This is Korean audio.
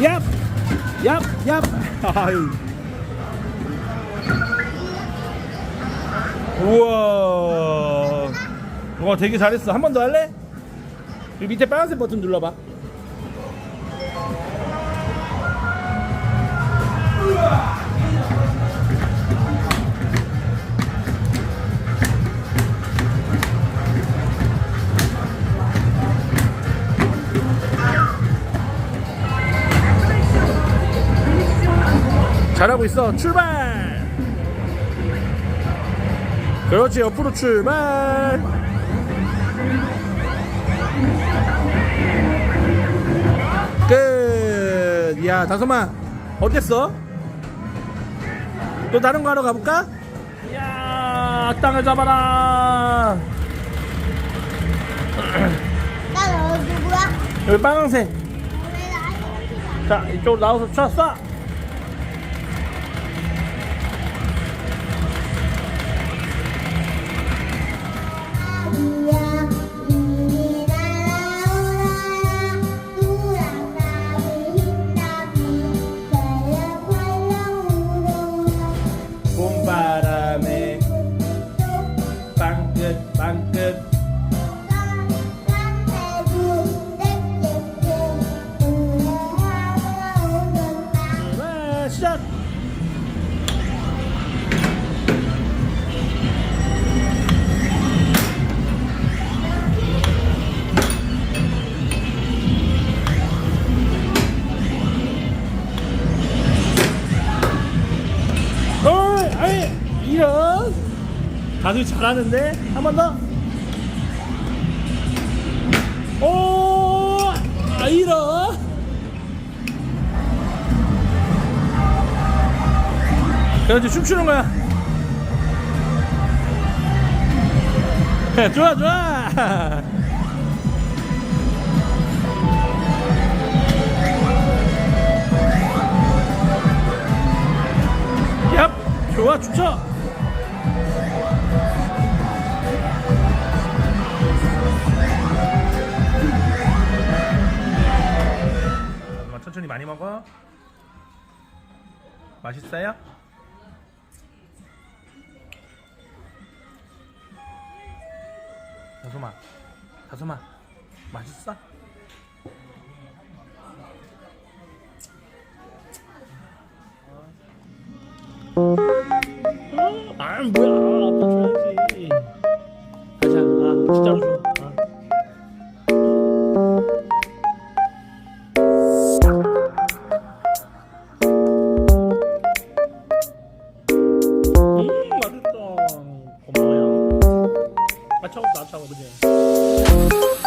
얍! 얍! 얍! 아유. 우와. 와, 되게 잘했어. 한 번 더 할래? 밑에 빨간색 버튼 눌러봐. 잘하고 있어. 출발! 그렇지, 옆으로 출발! 끝! 야, 다솜아, 어땠어? 또 다른 거 하러 가볼까? 야, 땅을 잡아라! 나 누구야? 여기 빨강색. 왜 나한테 자, 이쪽으로 나와서 쳐, 쏴! 다들 잘하는데? 한 번 더. 오, 아, 이런. 그렇지, 춤추는 거야. 좋아, 좋아. 얍, 좋아, 춤춰. 천천히 많이 먹어. 맛있어요? 다솜아, 다솜아, 맛있어? 아 뭐야 맛있다 고마워요 아 차고 나 차고 그지